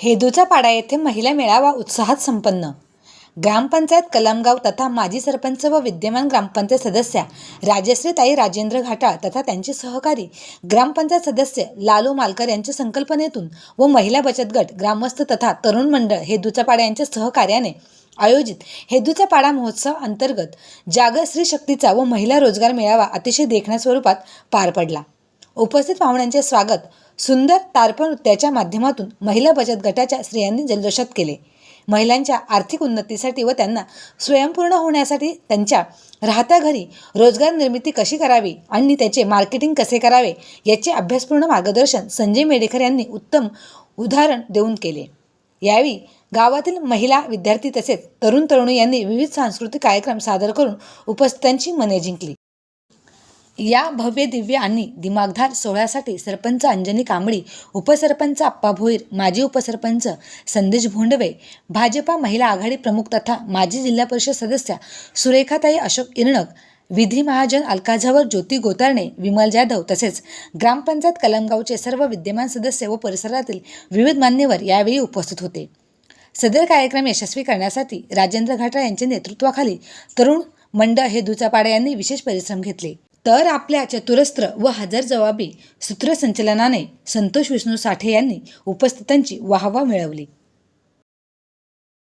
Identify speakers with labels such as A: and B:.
A: हेदूचा पाडा येथे महिला मेळावा उत्साहात संपन्न. ग्रामपंचायत कलमगाव तथा माजी सरपंच व विद्यमान ग्रामपंचायत सदस्या राजश्रीताई राजेंद्र घाटाळ तथा त्यांचे सहकारी ग्रामपंचायत सदस्य लालू मालकर यांच्या संकल्पनेतून व महिला बचत गट ग्रामस्थ तथा तरुण मंडळ हेदूचा पाडा यांच्या सहकार्याने आयोजित हेदूचा पाडा महोत्सव अंतर्गत जागर स्त्री शक्तीचा व महिला रोजगार मेळावा अतिशय देखण्या स्वरूपात पार पडला. उपस्थित पाहुण्यांचे स्वागत सुंदर तारपण नृत्याच्या माध्यमातून महिला बचत गटाच्या स्त्रियांनी जल्लोषात केले. महिलांच्या आर्थिक उन्नतीसाठी व त्यांना स्वयंपूर्ण होण्यासाठी त्यांच्या राहत्या घरी रोजगार निर्मिती कशी करावी आणि त्याचे मार्केटिंग कसे करावे याचे अभ्यासपूर्ण मार्गदर्शन संजय मेडेकर यांनी उत्तम उदाहरण देऊन केले. यावेळी गावातील महिला विद्यार्थी तसेच तरुण तरुणी यांनी विविध सांस्कृतिक कार्यक्रम सादर करून उपस्थितांची मने जिंकली. या भव्य दिव्य आणि दिमागधार सोहळ्यासाठी सरपंच अंजनी कांबळी उपसरपंच आप्पा भोईर माजी उपसरपंच संदेश भोंडवे भाजपा महिला आघाडी प्रमुख तथा माजी जिल्हा परिषद सदस्या सुरेखाताई अशोक इरणक विधी महाजन अलकाझावर ज्योती गोतारणे विमल जाधव तसेच ग्रामपंचायत कलमगावचे सर्व विद्यमान सदस्य व परिसरातील विविध मान्यवर यावेळी उपस्थित होते. सदर कार्यक्रम यशस्वी करण्यासाठी राजेंद्र घाटा यांच्या नेतृत्वाखाली तरुण मंड हे दुचापाडा यांनी विशेष परिश्रम घेतले. तर आपल्या चतुरस्त्र व हजर जवाबी सूत्रसंचलनाने संतोष विष्णू साठे यांनी उपस्थितांची वाहवा मिळवली.